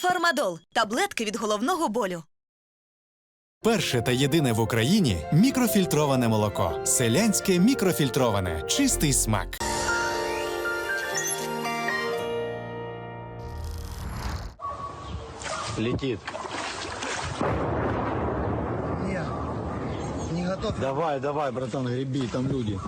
Фармадол таблетки від головного болю. Перше та єдине в Україні мікрофільтроване молоко. Селянське мікрофільтроване. Чистий смак. Летит. Не, не готов. Давай, давай, братан, греби, там люди.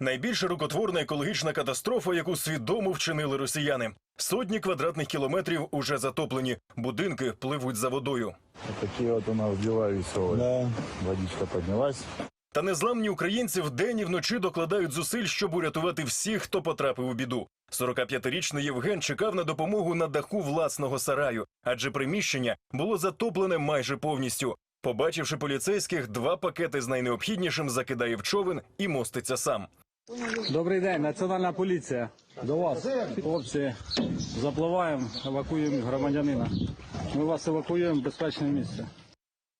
Найбільша рукотворна екологічна катастрофа, яку свідомо вчинили росіяни. Сотні квадратних кілометрів уже затоплені. Будинки пливуть за водою. Такие вот у нас дела веселые. Да. Водичка поднялась. Та незламні українці вдень і вночі докладають зусиль, щоб урятувати всіх, хто потрапив у біду. 45-річний Євген чекав на допомогу на даху власного сараю, адже приміщення було затоплене майже повністю. Побачивши поліцейських, два пакети з найнеобхіднішим закидає в човен і моститься сам. Добрий день, Національна поліція. До вас, хлопці, запливаємо, евакуюємо громадянина. Ми вас евакуюємо в безпечне місце.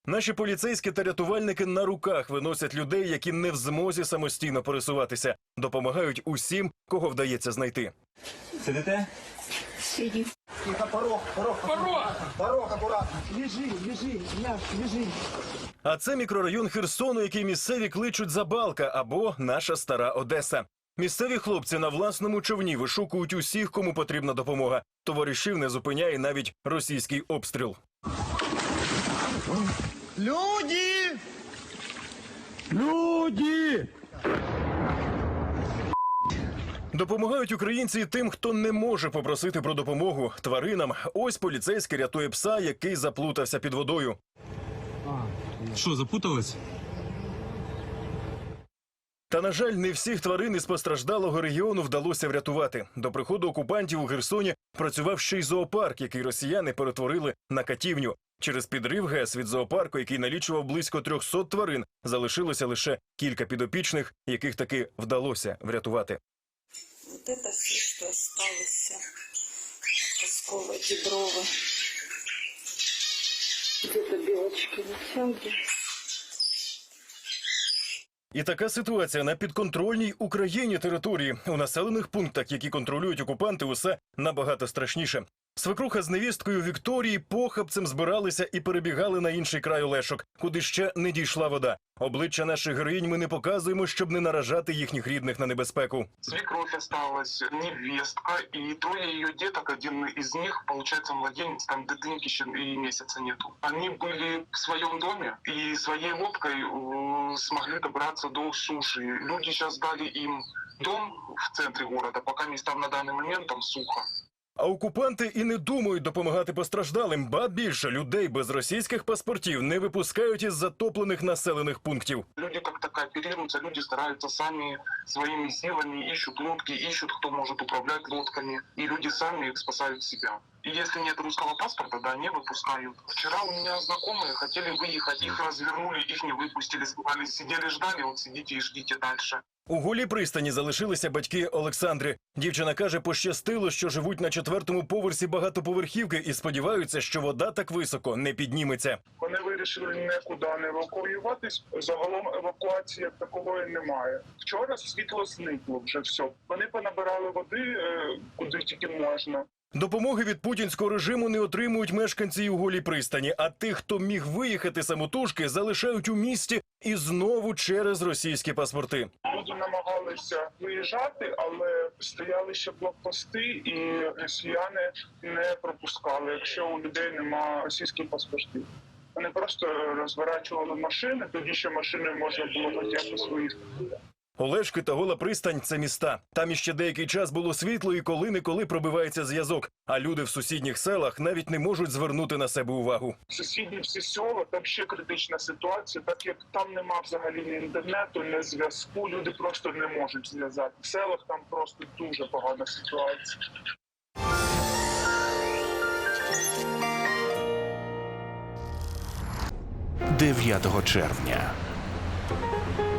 Наші поліцейські та рятувальники на руках виносять людей, які не в змозі самостійно пересуватися, допомагають усім, кого вдається знайти. Сидите? Тихо, порог, порог. Порог! Порог, аккуратно. Лежи, лежи, мяш, лежи. А це мікрорайон Херсону, який місцеві кличуть Забалка або наша стара Одеса. Місцеві хлопці на власному човні вишукують усіх, кому потрібна допомога. Товаришів не зупиняє навіть російський обстріл. Люди! Люди! Допомагають українці і тим, хто не може попросити про допомогу тваринам. Ось поліцейський рятує пса, який заплутався під водою. Що, запутались? Та на жаль, не всіх тварин із постраждалого регіону вдалося врятувати. До приходу окупантів у Херсоні працював ще й зоопарк, який росіяни перетворили на катівню. Через підрив ГЕС від зоопарку, який налічував близько 300 тварин, залишилося лише кілька підопічних, яких таки вдалося врятувати. Вот это все, что осталось. Пасково-деброво. Где-то белочки на где І така ситуація на підконтрольній Україні території у населених пунктах, які контролюють окупанти, усе набагато страшніше. Свекруха з невісткою Вікторії похабцем збиралися і перебігали на інший край Олешок, куди ще не дійшла вода. Обличчя наших героїнь ми не показуємо, щоб не наражати їхніх рідних на небезпеку. Свекровь осталась, невестка и трое ее деток. Один из них, получается, младенец, там дитинки еще и месяца нету. Они были в своем доме и своей лодкой э, смогли добраться до суши. Люди сейчас дали им дом в центре города, пока там на данный момент там сухо. А окупанти і не думають допомагати постраждалим, ба більше людей без російських паспортів не випускають із затоплених населених пунктів. Люди как-то кооперируются, люди стараются сами своими силами, ищут лодки, ищут, кто может управлять лодками. И люди сами спасают себя. И если нет русского паспорта, да, не выпускают. Вчера у меня знакомые хотели выехать, их развернули, их не выпустили, сказали, сидели, ждали, вот сидите и ждите дальше. У голій пристані залишилися батьки Олександри. Дівчина каже, пощастило, що живуть на четвертому поверсі багатоповерхівки і сподіваються, що вода так високо не підніметься. Вони вирішили нікуди не евакуюватись. Загалом евакуації такової немає. Вчора світло зникло вже все. Вони понабирали води е, куди тільки можна. Допомоги від путінського режиму не отримують мешканці у голій пристані, а тих, хто міг виїхати самотужки, залишають у місті і знову через російські паспорти. Люди намагалися виїжджати, але стояли ще блокпости, і росіяни не пропускали, якщо у людей немає російських паспортів. Вони просто розворачували машини, тоді ще машини можна було якось виїхати. Олешки та гола пристань це міста. Там іще деякий час було світло, і коли-неколи пробивається зв'язок. А люди в сусідніх селах навіть не можуть звернути на себе увагу. Сусідні всі села, там ще критична ситуація, так як там нема взагалі ні інтернету, ні зв'язку, люди просто не можуть зв'язати. В селах там просто дуже погана ситуація. Дев'ятого червня.